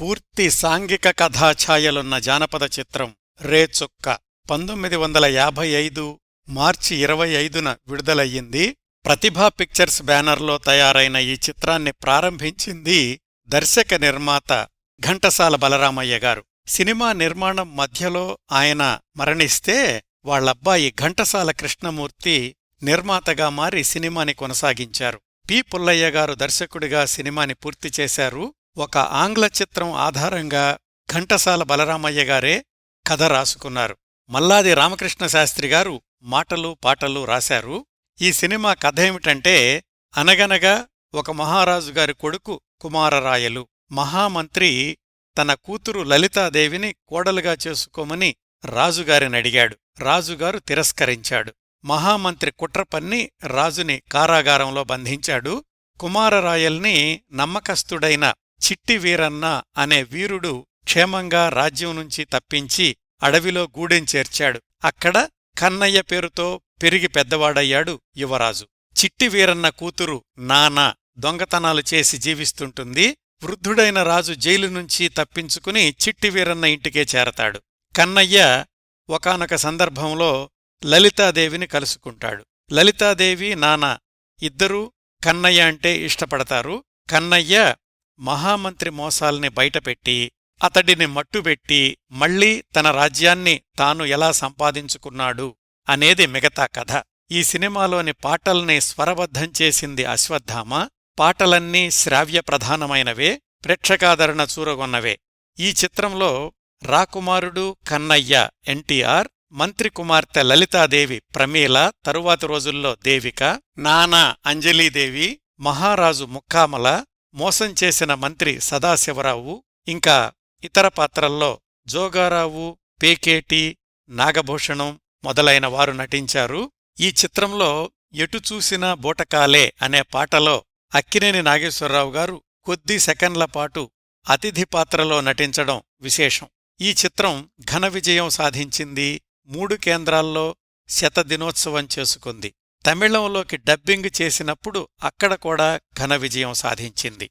పూర్తి సాంఘిక కథాఛాయలున్న జానపద చిత్రం రేచుక్క పంతొమ్మిది వందల యాభై ఐదు మార్చి ఇరవై ఐదున విడుదలయ్యింది. ప్రతిభా పిక్చర్స్ బ్యానర్లో తయారైన ఈ చిత్రాన్ని ప్రారంభించింది దర్శక నిర్మాత ఘంటసాల బలరామయ్య గారు. సినిమా నిర్మాణం మధ్యలో ఆయన మరణిస్తే వాళ్ళబ్బాయి ఘంటసాల కృష్ణమూర్తి నిర్మాతగా మారి సినిమాని కొనసాగించారు. పి పుల్లయ్య గారు దర్శకుడిగా సినిమాని పూర్తి చేశారు. ఒక ఆంగ్ల చిత్రం ఆధారంగా ఘంటసాల బలరామయ్య గారే కథ రాసుకున్నారు. మల్లాది రామకృష్ణ శాస్త్రి గారు మాటలు పాటలు రాశారు. ఈ సినిమా కథ ఏమిటంటే అనగనగా ఒక మహారాజు గారి కొడుకు కుమారరాయలు మహామంత్రి తన కూతురు లలితాదేవిని కోడలుగా చేసుకోమని రాజుగారిని అడిగాడు. రాజుగారు తిరస్కరించాడు. మహామంత్రి కుట్రపన్ని రాజుని కారాగారంలో బంధించాడు. కుమారరాయల్ని నమ్మకస్తుడైన చిట్టి వీరన్న అనే వీరుడు క్షేమంగా రాజ్యం నుంచి తప్పించి అడవిలో గూడెం చేర్చాడు. అక్కడ కన్నయ్య పేరుతో పెరిగి పెద్దవాడయ్యాడు యువరాజు. చిట్టి వీరన్న కూతురు నానా దొంగతనాలు చేసి జీవిస్తుంటుంది. వృద్ధుడైన రాజు జైలు నుంచి తప్పించుకుని చిట్టి వీరన్న ఇంటికే చేరతాడు. కన్నయ్య ఒకానొక సందర్భంలో లలితాదేవిని కలుసుకుంటాడు. లలితాదేవి నానా ఇద్దరూ కన్నయ్య అంటే ఇష్టపడతారు. కన్నయ్య మహామంత్రి మోసాల్ని బయటపెట్టి అతడిని మట్టుబెట్టి మళ్ళీ తన రాజ్యాన్ని తాను ఎలా సంపాదించుకున్నాడు అనేది మిగతా కథ. ఈ సినిమాలోని పాటల్ని స్వరబద్ధం చేసింది అశ్వత్థామ. పాటలన్నీ శ్రావ్య ప్రధానమైనవే ప్రేక్షకాదరణ చూరగొన్నవే. ఈ చిత్రంలో రాకుమారుడు కన్నయ్య ఎన్టీఆర్ మంత్రి కుమార్తె లలితాదేవి ప్రమీల తరువాతి రోజుల్లో దేవిక నానా అంజలీదేవి మహారాజు ముక్కామల మోసం చేసిన మంత్రి సదాశివరావు ఇంకా ఇతర పాత్రల్లో జోగారావు పేకేటి నాగభూషణం మొదలైన వారు నటించారు. ఈ చిత్రంలో ఎటు చూసినా బూటకాలే అనే పాటలో అక్కినేని నాగేశ్వరరావు గారు కొద్ది సెకండ్ల పాటు అతిథి పాత్రలో నటించడం విశేషం. ఈ చిత్రం ఘన విజయం సాధించింది మూడు కేంద్రాల్లో శత దినోత్సవం చేసుకుంది. తమిళంలోకి డబ్బింగ్ చేసినప్పుడు అక్కడ కూడా ఘన విజయం సాధించింది.